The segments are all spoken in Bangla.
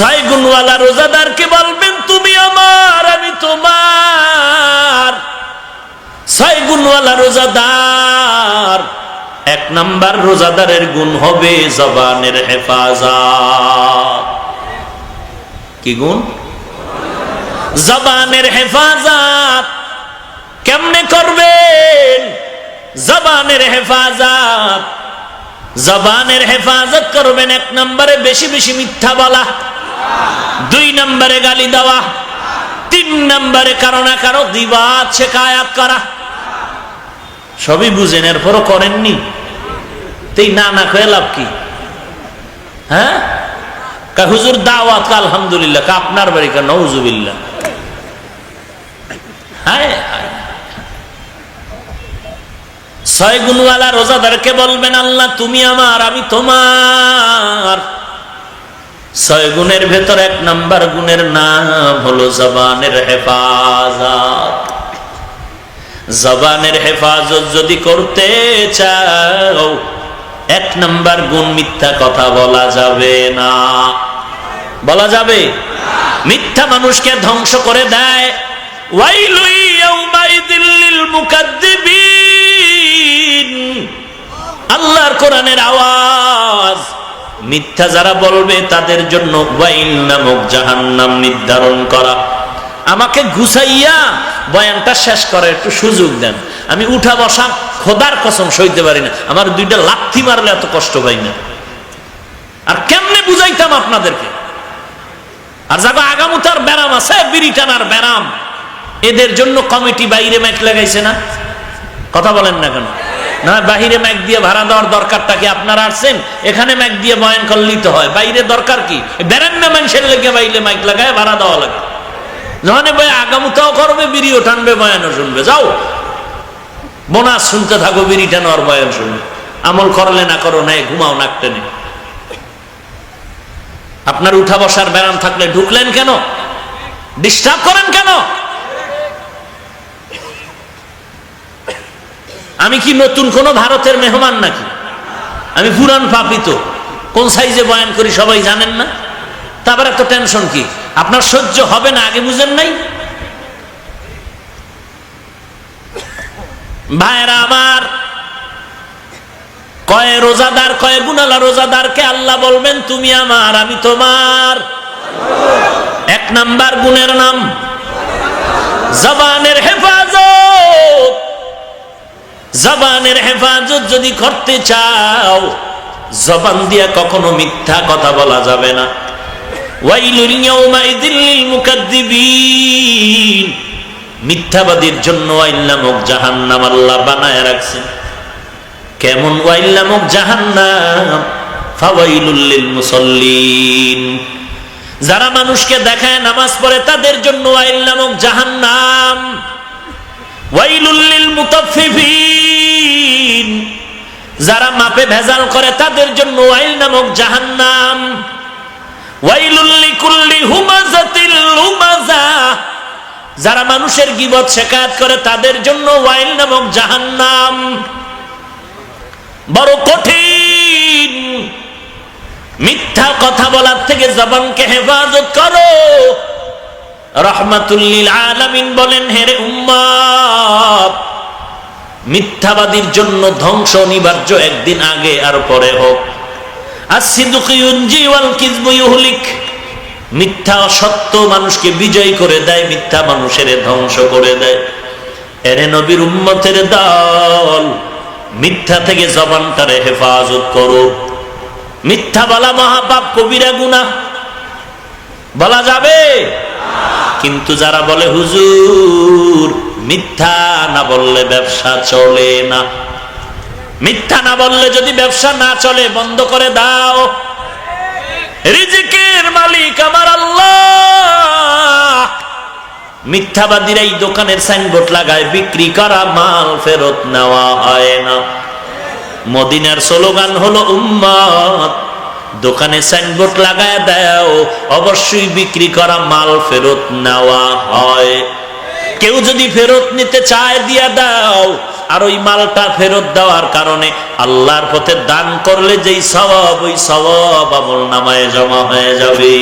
ছয় গুণওয়ালা রোজাদারকে বলবেন, তুমি আমার, আমি তোমার। ছয় গুণওয়ালা রোজাদার, এক নাম্বার রোজাদারের গুণ হবে জবানের হেফাজত। কি গুণ? জবানের হেফাজত। কেমনে করবেন? জবানের হেফাজত। জবানের হেফাজত করবেন এক নম্বরে, বেশি বেশি মিথ্যা বলা। দুই নম্বরে গালি দেওয়া, তিন নম্বরে কারও না কারও দিবা শেখায়াত করা। সবই বুঝেন, এরপরও করেননি। তেই না না কয়ে লাভ কি? হ্যাঁ? হুজুর দাওয়াত আলহামদুলিল্লাহ আপনার বাড়ি, কা নৌজুবিল্লাহ হায় হায়। ছয় গুণওয়ালা রোজাদারকে বলবেন, আল্লাহ, তুমি আমার, আমি তোমার। ছয় গুণের ভেতর এক নাম্বার গুণের নাম হলো জবানের হেফাজত। জবানের হেফাজত যদি করতে চাও, এক নাম্বার গুণ মিথ্যা কথা বলা যাবে না। বলা যাবে? মিথ্যা মানুষকে ধ্বংস করে দেয়। আল্লাহর কোরআনের আওয়াজ। মিথ্যা যারা বলবে তাদের জন্য ওয়াইল নামক জাহান্নাম নির্ধারণ করা। আমাকে ঘুষাইয়া বয়ানটা শেষ করে একটু সুযোগ দেন। আমি উঠা বসা খোদার কসম সইতে পারি না। আমার দুইটা লাথি মারলে এত কষ্ট পাই না। আর কেমনে বুঝাইতাম আপনাদেরকে? আর যাগো আগামুতার ব্যারাম আছে বিড়ি টানার ব্যারাম। এদের জন্য কমিটি বাইরে ম্যাক লাগাইছে না? কথা বলেন না কেন? না, বাহিরে ম্যাক দিয়ে ভাড়া দেওয়ার দরকারটা কি আপনারা আসছেন? এখানে ম্যাক দিয়ে বয়ান করলেই তো হয়। বাইরে দরকার কি? বেরেন না মানুষের লেগে বাইরে মাইক লাগায়, ভাড়া দেওয়া লাগে। যখন বই আগামুতাও করবে, বিড়িও টানবে, বয়ানও শুনবে। যাও। বোনাস শুনতে থাকো, বিড়ি টানোর বয়ান শুনবে। আমল করলে না করো, নাই, ঘুমাও, নাক টেনে। আপনার উঠা বসার ব্যায়াম থাকলে ঢুকলেন কেন? ডিস্টার্ব করেন কেন? আমি কি নতুন কোন ভারতের মেহমান নাকি? আমি পুরান পাপিত কোন সাইজে বয়ান করি সবাই জানেন না? তারপর এত টেনশন কি? আপনার সহ্য হবে না, আগে বুঝেন নাই? ভাইরা আমার, কয়ে রোজাদার, কয়ে গুনালা রোজাদারকে আল্লাহ বলবেন, তুমি আমার, আমি তোমার। এক নাম্বার গুণের নাম, জবানের হেফাজত। জবানের হেফাজত যদি করতে চাও, জবান দিয়া কখনো মিথ্যা কথা বলা যাবে না। মিথ্যাবাদীর জন্য ওয়াইল নামক জাহান্নাম আল্লাহ বানায় রাখছেন। কেমন ওয়াইল নামক জাহান্নাম? ফাওয়াইলুল লিল মুসাল্লিন যারা মানুষকে দেখায় নামাজ পড়ে, তাদের জন্য ওয়াইল নামক জাহান্নাম। লিল মুতাফফিফিন। যারা মাপে ভেজাল করে, তাদের জন্য ওয়াইল নামক জাহান্নাম। ওয়াইলুল লিকুল্লি হুমাজাতিল হুমাজা যারা মানুষের গিবত শেখায়াত করে, তাদের জন্য ওয়াইল নামক জাহান্নাম। বড় কঠিন। মিথ্যা কথা বলার থেকে জবানকে হেফাজত করো। রহমাতুল্লিল বলেন হেরে উম্মত, মিথ্যাবাদীর জন্য ধ্বংস অনিবার্য একদিন আগে আর পরে হোক। মানুষকে বিজয় করে দেয়, মিথ্যা মানুষের ধ্বংস করে দেয়। এরে নবীর উম্মতের দল, মিথ্যা থেকে জবানটারে হেফাজত করো। মিথ্যা বলা মহাপাপ, কবিরা গুনা বলা যাবে? কিন্তু যারা বলে, হুজুর, মিথ্যা না বললে ব্যবসা চলে না। মিথ্যা না বললে যদি ব্যবসা না চলে, বন্ধ করে দাও। রিজিকের মালিক আমার আল্লাহ। মিথ্যাবাদীরা এই দোকানের সাইনবোর্ড লাগায়, বিক্রি করা মাল ফেরত নেওয়া হয় না। মদিনার স্লোগান হলো, উম্মত দোকানে সাইনবোর্ড লাগায় দেও, অবশ্যই বিক্রি করা মাল ফেরত নেওয়া হয়। কেউ যদি ফেরত নিতে চায়, দিয়া দাও। আর ওই মালটা ফেরত দেওয়ার কারণে আল্লাহর পথে দান করলে যেই সবাব ওই সবাব আমল নামায় জমা হয়ে যাবে।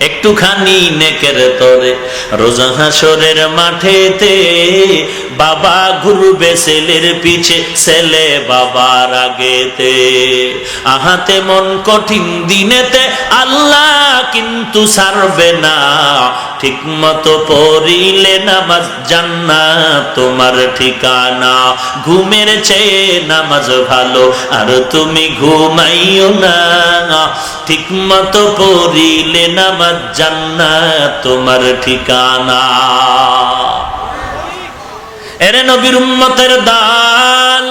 একটুখানি নেকের তরে, রোজা হাসরের মাঠেতে বাবা ঘুরবে ছেলের পিছে, ছেলে বাবার আগেতে। আহাতে মন কঠিন দিনেতে আল্লাহ কিন্তু সারবে না। ঠিক মতো পড়িলে নামাজ জান্না তোমার ঠিকানা। ঘুমের চেয়ে নামাজ ভালো, আর তুমি ঘুমাইও না। ঠিক মতো পড়িলে নামাজ জান্না তোমার ঠিকানা। এরে নবীর উম্মতের দাল,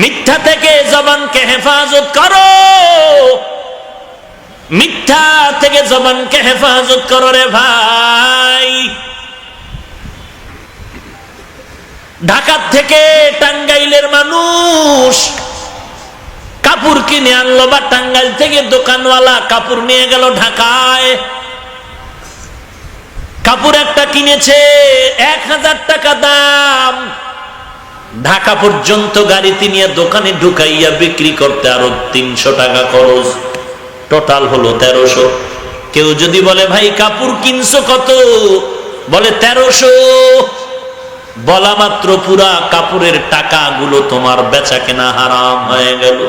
মিথ্যা থেকে জবানকে হেফাজত করো। মিথ্যা থেকে জবানকে হেফাজত করো রে ভাই। ঢাকার থেকে টাঙ্গাইলের মানুষ কাপড় কিনে আনলো, বা টাঙ্গাইল থেকে দোকানওয়ালা কাপড় নিয়ে গেল ঢাকায়। কাপড় একটা কিনেছে, এক হাজার টাকা দাম। ঢাকা পর্যন্ত গাড়িতে নিয়ে দোকানে ঢুকাইয়া বিক্রি করতে আরও তিনশো টাকা খরচ। টোটাল হলো তেরোশো। কেউ যদি বলে, ভাই, কাপড় কিনছো কত? বলে, তেরোশো। বলা মাত্র পুরা কাপড়ের টাকাগুলো তোমার বেচা কেনা হারাম হয়ে গেল।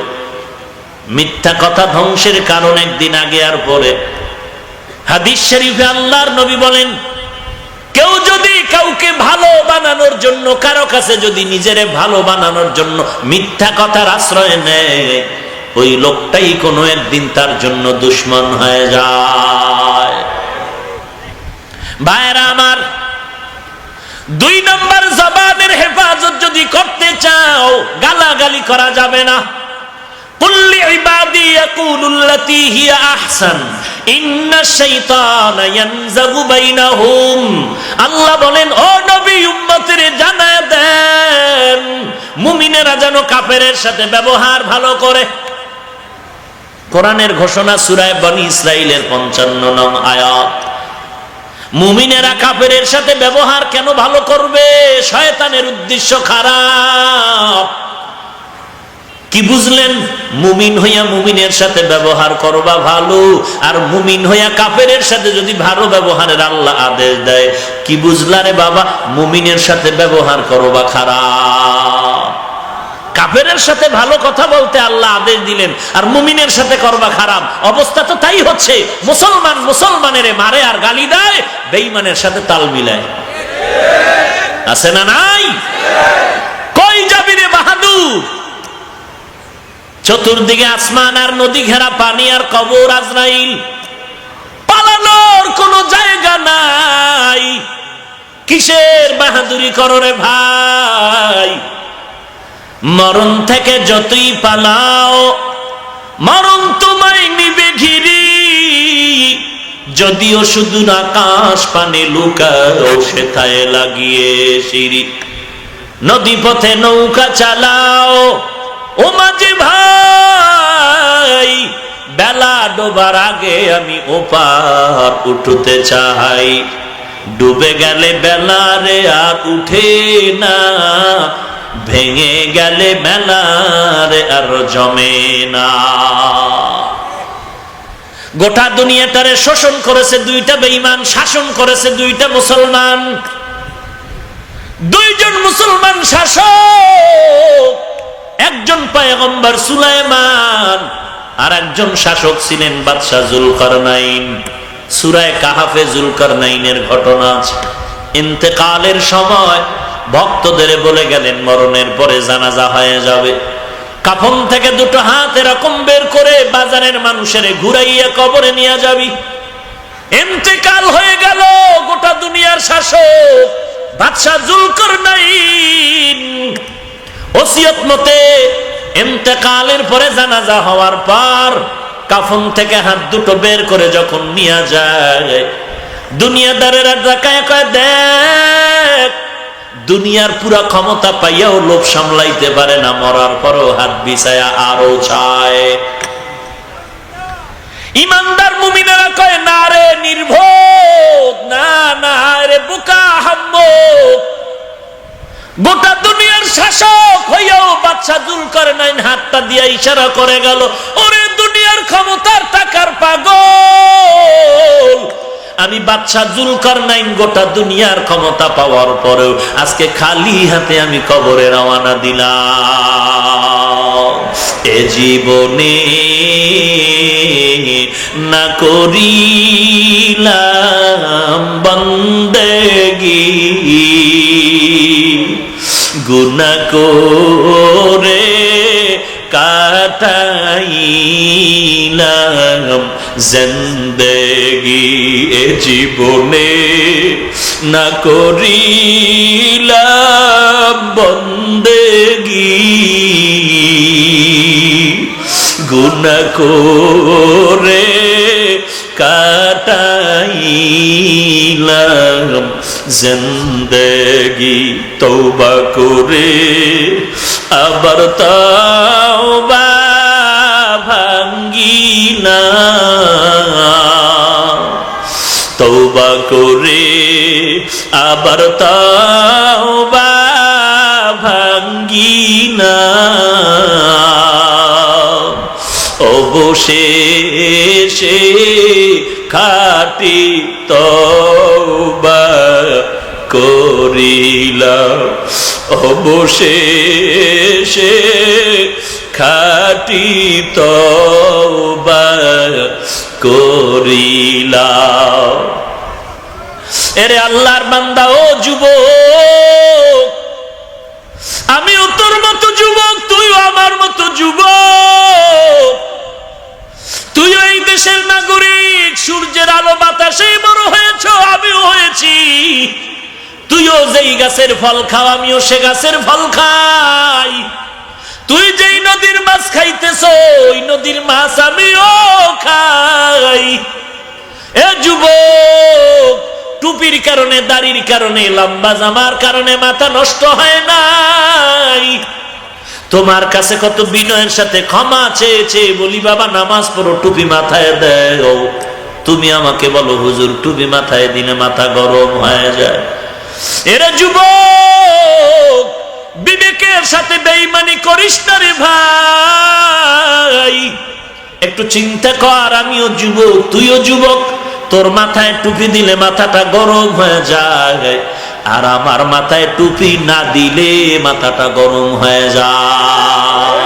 মিথ্যা কথা ধ্বংসের কারণ একদিন আগে আর পরে। হাদিস শরীফে আল্লাহর নবী বলেন, কেউ যদি কাউকে ভালো বানানোর জন্য, কারও কাছে যদি নিজেরে ভালো বানানোর জন্য মিথ্যা কথার আশ্রয় নেয়, ওই লোকটাই কোনো একদিন তার জন্য দুশ্মন হয়ে যায়। ভাইরা আমার, দুই নম্বর জবানের হেফাজত যদি করতে চাও, গালাগালি করা যাবে না। আল্লাহ বলেন, ও নবী, উম্মতের জানা দেন। মুমিনেরা যেন কাফেরের সাথে ব্যবহার ভালো করে। কোরআনের ঘোষণা সুরায় বনি ইসরাইলের পঞ্চান্ন নং আয়াত। মুমিনেরা কাফেরের সাথে ব্যবহার কেন ভালো করবে? শয়তানের উদ্দেশ্য খারাপ। কি বুঝলেন? মুমিন হইয়া মুমিনের সাথে ব্যবহার করবা ভালো, আর মুমিন হইয়া কাফেরের সাথে যদি ভালো ব্যবহারের আল্লাহ আদেশ দেয়, কি বুঝলা রে বাবা? মুমিনের সাথে ব্যবহার করবা খারাপ। কাফেরের সাথে ভালো কথা বলতে আল্লাহ আদেশ দিলেন, আর মুমিনের সাথে করবা খারাপ। অবস্থা তো তাই হচ্ছে, মুসলমান মুসলমানের মারে আর গালি দেয়, বেঈমানের সাথে তাল মিলায়। আছে না নাই? কই যাবি রে বাহাদুর? চতুর্দিকে আসমান আর নদী ঘেরা, পানি আর কবর আজরাইল। পালানোর কোনো জায়গা নাই। কিসের বাহাদুরি করো রে ভাই? মরণ থেকে যতই পালাও, মরণ তোমায় নিবে ঘিরি। যদিও শুধু আকাশ পানে লুকাও সেথায় লাগিয়ে সিঁড়ি। নদী পথে নৌকা চালাও ও মাঝে ভাই, বেলা ডোবার আগে আমি ওপার উঠতে চাই। ডুবে গেলে বেলা রে আর উঠে না, ভেঙে গেলে মেলা রে আর জমে না। গোটা দুনিয়াটারে শোষণ করেছে দুইটা বেঈমান, শাসন করেছে দুইটা মুসলমান। দুইজন মুসলমান শাসক একজন পায়গম্বর সুলাইমান আর একজন শাসক ছিলেন বাদশাহ জুলকারনাইন। সুরায় কাহাফে জুলকারনাইনের ঘটনা আছে। ইন্তেকালের সময় ভক্তদের বলে গেলেন, মরণের পরে জানাজা হয়ে যাবে। কাফন থেকে দুটো হাত এরকম বের করে বাজারের মানুষের ঘুরাইয়া কবরে নিয়ে যাবি। ইন্তেকাল হয়ে গেল, গোটা দুনিয়ার শাসক বাদশাহ জুলকারনাইন। ওসিয়ত মতে ইন্তেকালের পরে জানাজা হওয়ার পর কাফন থেকে হাত দুটো বের করে যখন নিয়ে যায়, দুনিয়াদারেরা দেখ, দুনিয়ার পুরা ক্ষমতা পাইয়াও লোভ সামলাইতে পারে না, মরার পরও হাত বিছায়া আরও চায়। ইমানদার মুমিনেরা কয়, না রে নির্ভোল নামক গোটা দুনিয়ার শাসক হইয়াও বাচ্চা দুল করে নাই হাতটা দিয়া ইশারা করে গেল, ওরে দুনিয়ার ক্ষমতার টাকার পাগল। আমি বাচ্চা জুলকার নাইন গোটা দুনিয়ার ক্ষমতা পাওয়ার পরেও আজকে খালি হাতে আমি কবরে রওয়ানা দিলাম। এ জীবনে না করিলাম বন্দেগী। গুনা করে কাটাইলাম জিন্দেগি এ জীবনে। না করিলাম বন্দেগি। গুনা করে কাটাইলাম জিন্দগি তৌবা করে আবার তওবা ভাঙ্গিনা তৌবা করে আবার তওবা ভাঙ্গিনা অবশেষে খাটি তবা করিলাম। অবশেষে খাটি তবা এরে আল্লাহর বান্দা, ও যুবক, আমিও তোর মতো যুবক, তুইও আমার মতো যুবক। তুইও এই দেশের নাগরিক, সূর্যের আলো বাতাসে বড় হয়েছ, আমিও হয়েছি। তুইও যেই গাছের ফল খাও, আমিও সে গাছের ফল খাই। তুই যেই নদীর মাছ খাইতেছ, ওই নদীর মাছ আমিও খাই। এ যুবক, টুপির কারণে, দাড়ির কারণে, লম্বা জামার কারণে মাথা নষ্ট হয় নাই। তোমার কাছে কত বিনয়ের সাথে ক্ষমা চেয়ে চেয়ে বলি, বাবা, নামাজ পড়ো, টুপি মাথায় দেও। তুমি আমাকে বলো, হুজুর, টুপি মাথায় দিনে মাথা গরম হয়ে যায়। এরা যুবক, বিবেকের সাথে বেইমানি করিস না রে ভাই। একটু চিন্তা কর, আমিও যুবক, তুইও যুবক। তোর মাথায় টুপি দিলে মাথাটা গরম হয়ে যায়, আর আমার মাথায় টুপি না দিলে মাথাটা গরম হয়ে যায়।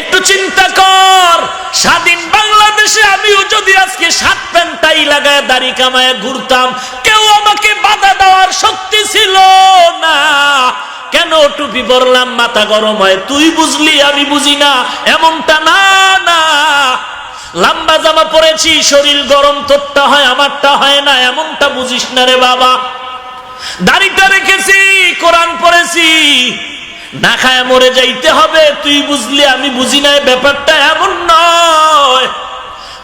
একটু চিন্তা কর, স্বাধীন বাংলাদেশে আমিও যদি আজকে সাত প্যান্টাই লাগায়, দাড়ি কামায়, ঘুরতাম কেউ আমাকে বাধা দেওয়ার শক্তি ছিল না। কেন টুপি পরলাম, মাথা গরম হয়? তুই বুঝলি, আমি বুঝি না, এমনটা না না। লম্বা জামা পরেছি, শরীর গরম, তোরটা হয়, আমারটা হয় না, এমনটা বুঝিস না রে বাবা। দাড়িটা রেখেছি, কোরআন পড়েছি। না খায় মরে যাইতে হবে, তুই বুঝলি, আমি বুঝি না ব্যাপারটা এমন নয়।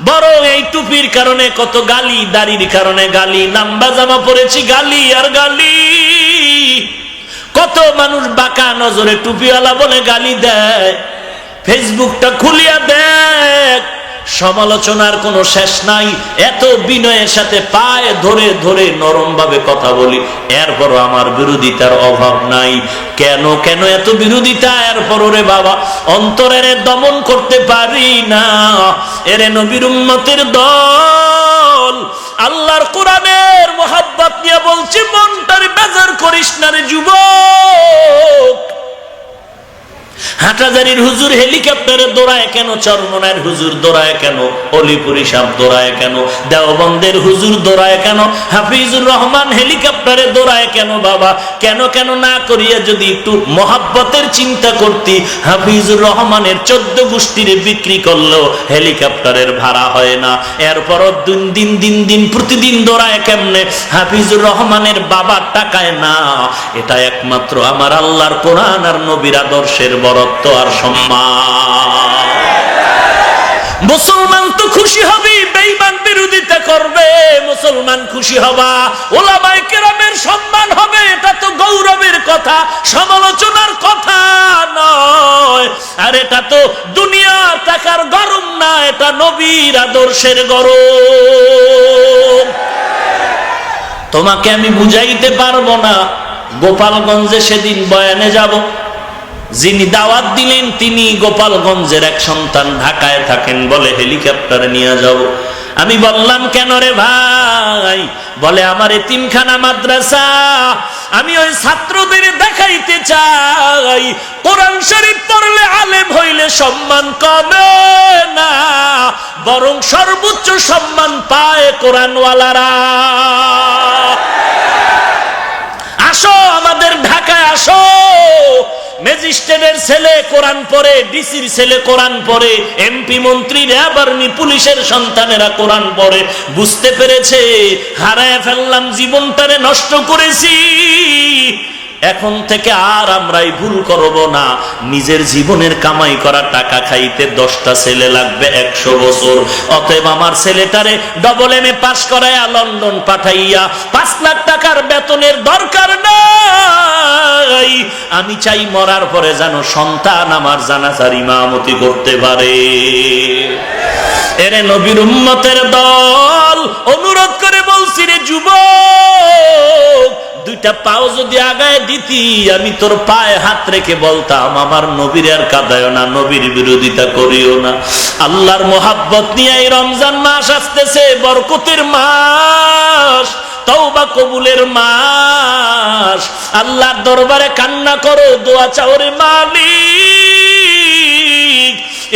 বরং এই টুপির কারণে কত গালি, দাড়ির কারণে গালি লম্বা জামা পরেছি গালি আর গালি। কত মানুষ বাঁকা নজরে টুপিওয়ালা বলে গালি দেয়, ফেসবুকটা খুলিয়া দেখ সমালোচনার কোনো শেষ নাই। এত বিনয়ের সাথে পায়ে ধরে ধরে নরম ভাবে কথা বলি। এরপরও আমার বিরোধিতার অভাব নাই। কেন কেন এত বিরোধিতা? এরপর রে বাবা, অন্তরের দমন করতে পারি না। এরে নবীর উম্মতের দল, আল্লাহর কোরআনের মোহাব্বত নিয়ে বলছি, মনটার বেজার করিস না রে যুবক। হাটাজারির হুজুর হেলিকপ্টারে দৌড়ায় কেন? চরমনার হুজুর দৌড়ায় কেন? অলিপুরি সাপ দৌড়ায় কেন? দেওবন্দের হুজুর দৌড়ায় কেন? হাফিজুর রহমান হেলিকপ্টারে দৌড়ায় কেন বাবা? কেন কেন না করিয়া যদি একটু মহাব্বতের চিন্তা করতি, হাফিজুর রহমানের চোদ্দ গোষ্ঠীর বিক্রি করলেও হেলিকপ্টারের ভাড়া হয় না। এরপরও দিন দিন দিন দিন প্রতিদিন দৌড়ায় কেমনে? হাফিজুর রহমানের বাবার টাকায় না। এটা একমাত্র আমার আল্লাহর কোরআন আর নবীর আদর্শের বরত্ব আর সম্মান। মুসলমান তো খুশি হবে, বেঈমান বিরোধিতা করবে, মুসলমান খুশি হবা। ওলামায়ে কেরামের সম্মান হবে, এটা তো গৌরবের কথা, সমালোচনার কথা নয়। আর এটা তো দুনিয়া টাকার গরম না, এটা নবীর আদর্শের গরম। তোমাকে আমি বুঝাইতে পারব না, গোপালগঞ্জে সেদিন বয়ানে যাব। যিনি দাওয়াত দিলেন, তিনি গোপালগঞ্জের এক সন্তান ঢাকায় থাকেন। বলে, হেলিকপ্টারে নিয়ে যাব আমি বললাম, কেন রে ভাই? বলে, আমার এতিমখানা মাদ্রাসা, আমি ওই ছাত্রদের দেখাইতে চাই। কোরআন শরীফ পড়লে আলেম হইলে সম্মান কমে না, বরং সর্বোচ্চ সম্মান পায় কোরআনওয়ালারা। আসো, আমাদের ঢাকায় আসো। ম্যাজিস্ট্রেটের ছেলে কোরআন পরে ডিসির ছেলে কোরআন পরে এমপি মন্ত্রীরা আবার পুলিশের সন্তানেরা কোরআন পরে বুঝতে পেরেছে? হারায় ফেললাম, জীবনটারে নষ্ট করেছি। এখন থেকে আর আমরাই ভুল করব না। নিজের জীবনের কামাই করা টাকা খাইতে দশটা ছেলে লাগবে একশো বছর। অতএব আমার ছেলেটারে ডবল এম এ পাশ করাইয়া লন্ডন পাঠাইয়া পাঁচ লাখ টাকার বেতনের দরকার নাই। আমি চাই মরার পরে যেন সন্তান আমার জানাজার ইমামতি করতে পারে। এরে নবীর উম্মতের দল, অনুরোধ করে বলছি রে যুবক দুইটা পাও যদি আগায় দিতি, আমি তোর পায়ে হাত রেখে বলতাম, আমার নবীর আর কাদায় না, নবীর বিরোধিতা করিও না। আল্লাহর মোহাব্বত নিয়ে এই রমজান মাস আসতেছে, বরকতের মাস, তওবা কবুলের মাস। আল্লাহর দরবারে কান্না করো, দোয়া চাওরে মালিক।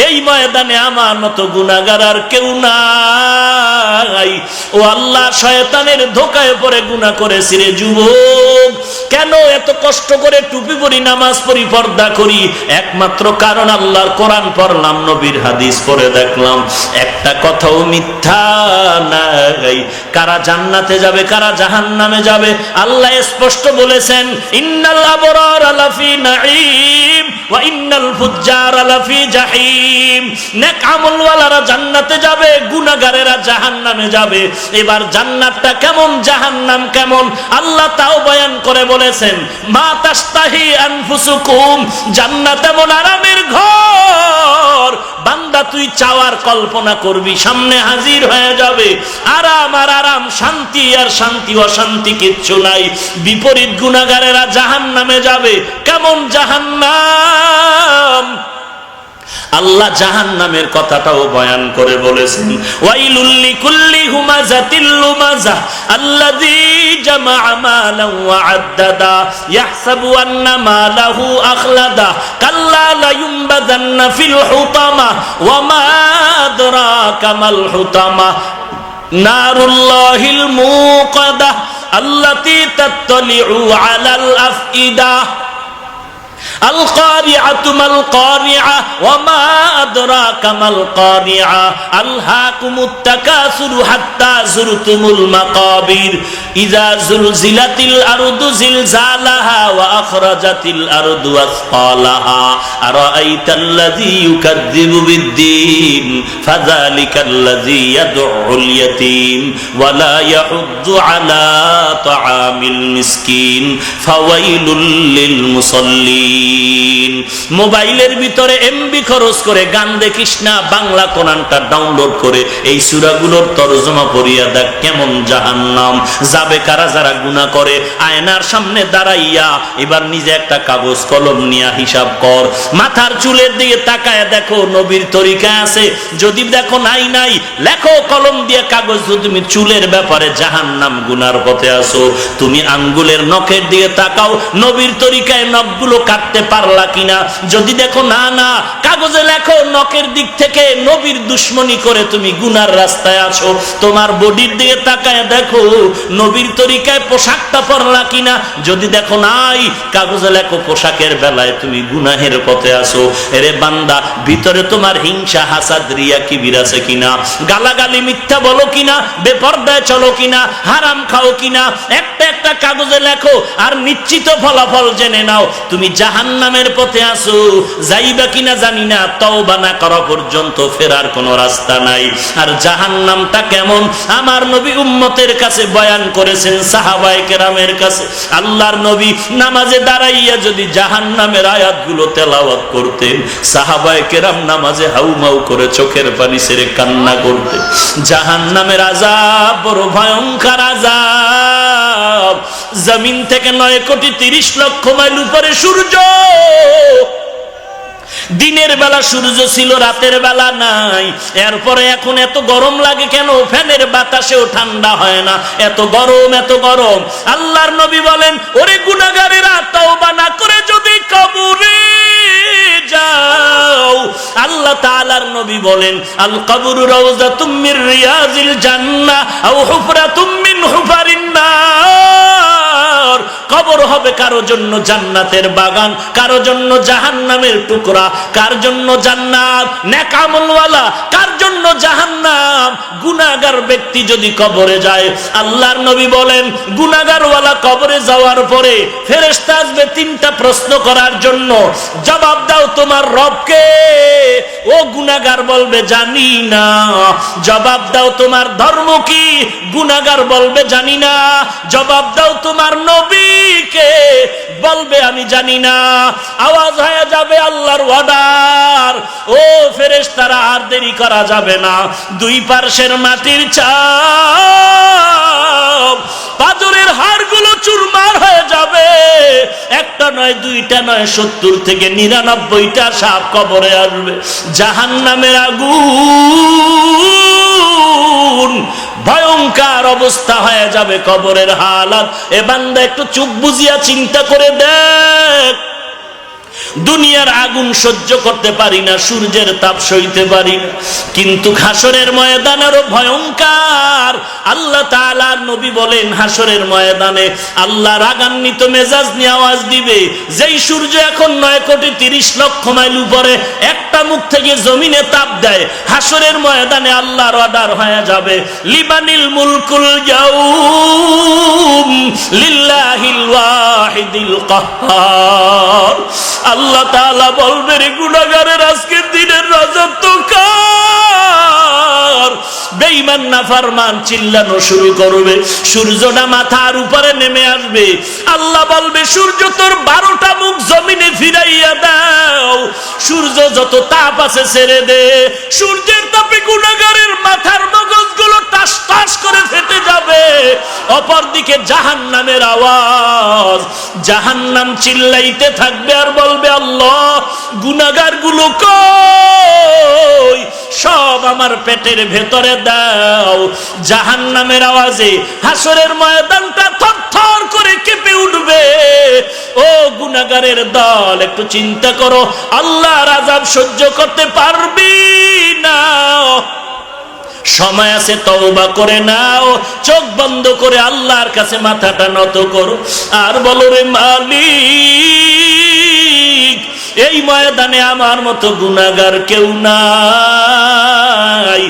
এই ময়দানে আমার মতো গুনাগার আর কেউ নাই। ও আল্লাহ, শয়তানের ধোকায় পরে গুনাহ করেছি রে যুবক। কেন এত কষ্ট করে টুপি পরি, নামাজ পড়ি, পর্দা করি? একমাত্র কারণ আল্লাহর কোরআন পড়লাম, নবীর হাদিস পড়ে দেখলাম। একটা কথাও মিথ্যা নাই। কারা জান্নাতে যাবে, কারা জাহান্নামে যাবে? আল্লাহ স্পষ্ট বলেছেন, ইন্নাল আবরার আলাফি নাঈম ওয়া ইন্নাল করে বলেছেন আরামের ঘর। বান্দা তুই চাওয়ার কল্পনা করবি, সামনে হাজির হয়ে যাবে। আরাম আর আরাম, শান্তি আর শান্তি, অশান্তি কিচ্ছু নাই। বিপরীত গুণাগারেরা জাহান নামে যাবে। কেমন জাহান্নাম? আল্লাহ জাহান নামের কথাটাও বয়ান করে বলেছেন ওয়াইলুল্লি কুল্লি হুমাজাতিল লুমাজা আল্লাযী জামা মালান ওয়া আদ্দাদা, ইয়াহসাবু আন্না মালাহু আখলাদা, কাল্লা লা ইউমবাদান্না ফিল হুতামা ওয়া মা আদরাকা মাল হুতামা। নারুল্লাহিল মুকাদা, আল্লাতী তাত্তালিউ আলাল আফইদা। আল কারিআতু মাল কারিআ ওয়া মা আদরাকা মাল কারিআ আলহাকুমুত তাকাসুরু হাত্তা যুরতুমুল মাকাবির। ইযা যুলজিলাতিল আরদু জিলজালাহা ওয়া আখরাজাতিল আরদু আসফালাহা। আরাআইতাল্লাযী ইউকাযযিবু বিদ্দীন, ফাযালিকাল্লাযী ইয়াদউল ইয়াতীম ওয়া লা ইয়াহুদ্দু আলা তাআমিল মিসকিন, ফাওয়াইলুল লিল মুসাল্লিন। মোবাইলের ভিতরে এমবি খরচ করে গান দেখিস না, বাংলা কোরআনটা ডাউনলোড করে এই সুরাগুলোর তরজমা পড়িয়া দেখ কেমন জাহান্নাম। যাবে কারা যারা গুণা করে, আয়নার সামনে দাঁড়াইয়া এবার নিজে একটা কাগজ কলম নিয়া হিসাব কর। মাথার চুলের দিকে তাকায় দেখো, নবীর তরিকা আছে, যদি দেখো নাই নাই, লেখো কলম দিয়ে কাগজ, তুমি চুলের ব্যাপারে জাহান নাম গুনার পথে আসো তুমি আঙ্গুলের নখের দিকে তাকাও, নবীর তরিকায় নখগুলো কাটতে পারলা কিনা? যদি দেখো, না না, কাগজে লেখো, নখের দিক থেকে নবীর দুশ্মনী করে তুমি গুনার রাস্তায় আছো। তোমার বডির দিকে তাকায় দেখো, নবীর তরিকায় পোশাকটা পরলা কিনা? যদি দেখো নাই, কাগজে লেখো, পোশাকের বেলায় তুমি গুনাহের পথে আসো এরে বান্দা, ভিতরে তোমার হিংসা, হাসাদ, রিয়া কি বিরাছে কিনা? গালাগালি, মিথ্যা বলো কিনা? বেপর্দায় চলো কিনা? হারাম খাও কিনা? একটা একটা কাগজে লেখো, আর নিশ্চিত ফলাফল জেনে নাও। তুমি জাহান জাহান্নামের পথে আসো, যাইবা কিনা জানি না, তওবা না করা পর্যন্ত ফেরার কোনো রাস্তা নাই। আর জাহান্নামটা কেমন? আমার নবী উম্মতের কাছে বয়ান করেছেন সাহাবায়ে কেরামের কাছে, আল্লাহর নবী নামাজে দাঁড়াইয়া যদি জাহান্নামের আয়াতগুলো তেলাওয়াত করতেন, সাহাবায়ে কেরাম নামাজে হাউমাউ করে চোখের পানি ছেড়ে কান্না করতেন। জাহান্নামের আযাব বড় ভয়ঙ্কর আযাব। জমিন থেকে নয় কোটি তিরিশ লক্ষ মাইল উপরে সূর্য দিনের বেলা সূর্য ছিল, রাতের বেলা নাই। এরপরে এখন এত গরম লাগে কেন? ফ্যানের বাতাসেও ঠান্ডা হয় না। এত গরম এত গরম। আল্লাহর নবী বলেন, ওরে গুনাগারেরা তওবা না করে যদি কবরে যাও। আল্লাহ তাআলার নবী বলেন আল কবরু রাউযাতুম মির রিয়াজিল জান্নাহ আও হুফরাতুম মিন হুফারিন হবে কারও জন্য জান্নাতের বাগান, কারও জন্য জাহান্নামের টুকরা, কার জন্য জান্নাত নেকামলওয়ালা কার জন্য জাহান্নাম? গুনাহগার ব্যক্তি যদি কবরে যায়, আল্লাহর নবী বলেন, গুনাহগারওয়ালা কবরে যাওয়ার পরে ফেরেশতা আসবে তিনটা প্রশ্ন করার জন্য। জবাব দাও তোমার রবকে। ও গুনাগার বলবে, জানি না। জবাব দাও তোমার ধর্ম কি? গুনাগার বলবে, জানি না। জবাব দাও তোমার নবীকে। বলবে, আমি জানি না। আওয়াজ হয়ে যাবে আল্লাহর ওয়াদার ও ফেরেশতারা, আর দেরি করা যাবে না। দুই পার্শ্বের মাটির চাপ, পাথরের হাড়গুলো চুরমার হয়ে যাবে। একটা নয়, দুইটা নয়, সত্তর থেকে নিরানব্বইটা সাপ কবরে আসবে। জাহান নামের আগুন ভয়ঙ্কর অবস্থা হয়ে যাবে কবরের হালাত। এ বান্দা একটু চুপ বুঝিয়া চিন্তা করে দেখ। দুনিয়ার আগুন সহ্য করতে পারি না, সূর্যের তাপ সইতে পারি না। কিন্তু হাসরের ময়দান আরও ভয়ঙ্কর। আল্লাহ তাআলার নবী বলেন, হাসরের ময়দানে আল্লাহ রাগান্বিত মেজাজ নিয়ে আওয়াজ দিবে, যেই সূর্য এখন নয় কোটি তিরিশ লক্ষ মাইল উপরে, একটা মুখ থেকে জমিনে তাপ দেয়। হাসরের ময়দানে আল্লাহর অর্ডার হয়ে যাবে, লিবানিল মুলকুল ইয়াউম লিল্লাহিল ওয়াহিদিল কাহ্হার আল্লাহ তাআলা বলবে গুণাগারের আজকের নাফরমান চিল্লানো শুরু করবে। সূর্যটা মাথার উপরে নেমে আসবে। আল্লাহ বলবে, সূর্য তোর বারোটা মুখ জমিনে ফিরাইয়া দাও। সূর্য যত তাপ আছে ছেড়ে দে। সূর্যের তাপে গুনাহগারের মাথার মগজগুলো টাস টাস করে ফেটে যাবে। অপরদিকে জাহান্নামের আওয়াজ। জাহান্নাম চিল্লাইতে থাকবে আর বলবে, আল্লাহ গুনাগারগুলো কই? সব আমার পেটের ভেতরে দাও। জাহান্নামের আওয়াজে হাসরের ময়দানটা থরথর করে কেঁপে উঠবে। ও গুনাগারের দল, একটু চিন্তা করো আল্লাহ রাজাব সহ্য করতে পারবি না। সময় আছে, তওবা করে নাও, চোখ বন্ধ করে আল্লাহর কাছে মাথাটা নত করো। আর বলো রে মালিক, এই ময়দানে আমার মতো গুনাগার কেউ নাই।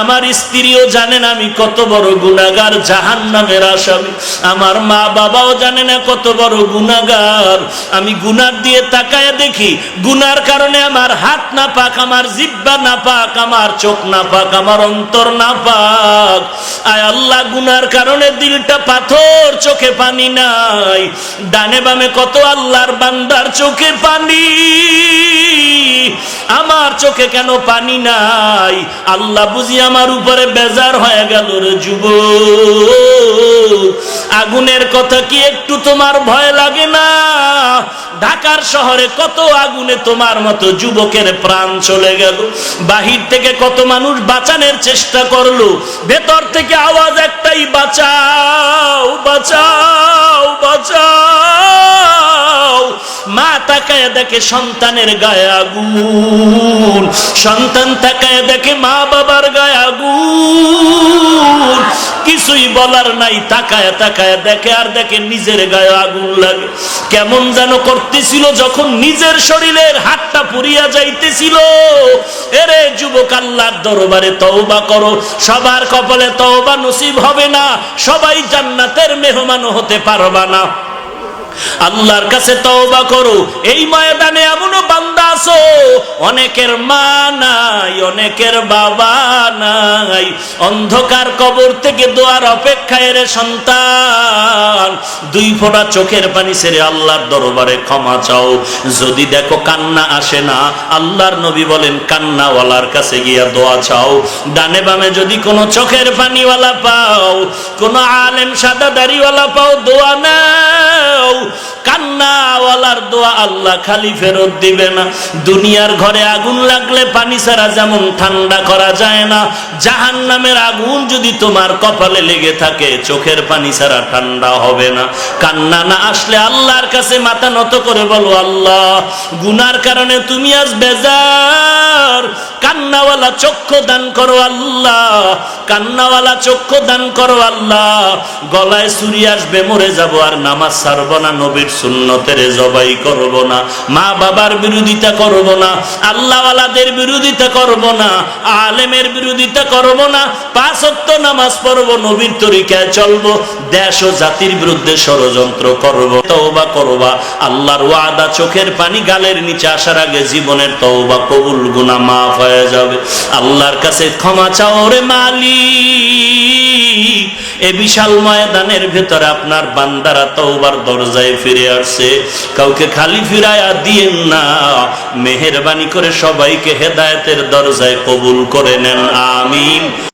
আমার স্ত্রীও জানেন আমি কত বড় গুনাগার জাহান নামের আসামি। আমার মা বাবাও জানে না কত বড় গুনাগার আমি গুনার দিয়ে তাকায় দেখি, গুনার কারণে আমার হাত না পাক আমার জিব্বা না পাক আমার চোখ না পাক আমার অন্তর না পাক আয় আল্লাহ, গুনার কারণে দিলটা পাথর, চোখে পানি নাই। ডানে বামে কত আল্লাহর বান্দার চোখে পানি। আমার চোখে কেন পানি নাই? আল্লাহ বুঝি আমার উপরে বেজার হয়ে গেল রে যুব আগুনের কথা কি একটু তোমার ভয় লাগে না? ঢাকার শহরে কত আগুনে তোমার মতো যুবকের প্রাণ চলে গেল। বাহির থেকে কত মানুষ বাঁচানোর চেষ্টা করল। ভেতর থেকে আওয়াজ একটাই, বাঁচাও বাঁচাও বাঁচাও। মা তাকায় দেখে সন্তানের গায়ে আগুন। সন্তান তাকায় দেখে মা বাবার গায়ে আগুন। কিছুই বলার নাই, তাকায় তাকায় দেখে আর দেখে নিজের গায়ে আগুন লাগে। কেমন যেন করতেছিল যখন নিজের শরীরের হাতটা পুরিয়া যাইতেছিল। এরে যুবক আল্লাহর দরবারে তওবা করো। সবার কপালে তওবা নসিব হবে না। সবাই জান্নাতের মেহমান হতে পারবা না। আল্লাহর কাছে তওবা করো। এই ময়দানে এমনও বান্দা আছো, অনেকের মা নাই, অনেকের বাবা নাই। অন্ধকার কবর থেকে দোয়ার অপেক্ষায় রে সন্তান। দুই ফোঁটা চোখের পানি ছেড়ে আল্লাহর দরবারে ক্ষমা চাও। যদি দেখো কান্না আসে না, আল্লাহর নবী বলেন, কান্নাওয়ালার কাছে গিয়া দোয়া চাও। ডানে বামে যদি কোনো চোখের পানিওয়ালা পাও, কোনো আলেম সাদা দাড়িওয়ালা পাও, দোয়া নাও। কান্নাওয়ালার দোয়া আল্লাহ খালি ফেরত দিবে না। দুনিয়ার ঘরে আগুন লাগলে পানি ছাড়া যেমন ঠান্ডা করা যায় না জাহান নামের আগুন যদি তোমার কপালে লেগে থাকে, চোখের পানি ছাড়া ঠান্ডা হবে না। কান্না না আসলে আল্লাহর কাছে মাথা নত করে বলো, আল্লাহ, গুনার কারণে তুমি আজ বেজার। কান্নাওয়ালা চক্ষু দান করো আল্লাহ। কান্নাওয়ালা চক্ষু দান করো আল্লাহ। গলায় সুরি আসবে, মরে যাব আর নামাজ ছাড়বো না, নবীর সুন্নতের জবাই করব না, মা বাবার বিরোধিতা করব না, আল্লাহওয়ালাদের বিরোধিতা করব না, আলেমের বিরোধিতা করব না, পাঁচ ওয়াক্ত নামাজ পড়ব, নবীর তরিকায় চলবো, দেশ ও জাতির বিরুদ্ধে ষড়যন্ত্র করব, তওবা করবা, আল্লাহর ওয়াদা চোখের পানি গালের নিচে আসার আগে জীবনের তওবা কবুল, গুনাহ মাফ হয়ে যাবে। আল্লাহর কাছে ক্ষমা চাও রে মালিক। এ বিশাল ময়দানের ভেতরে আপনার বান্দারা তওবার দরজায় ফিরে আসছে। কাউকে খালি ফিরায়া দিয়েন না। মেহেরবানি করে সবাইকে হেদায়েতের দরজায় কবুল করে নেন। আমিন।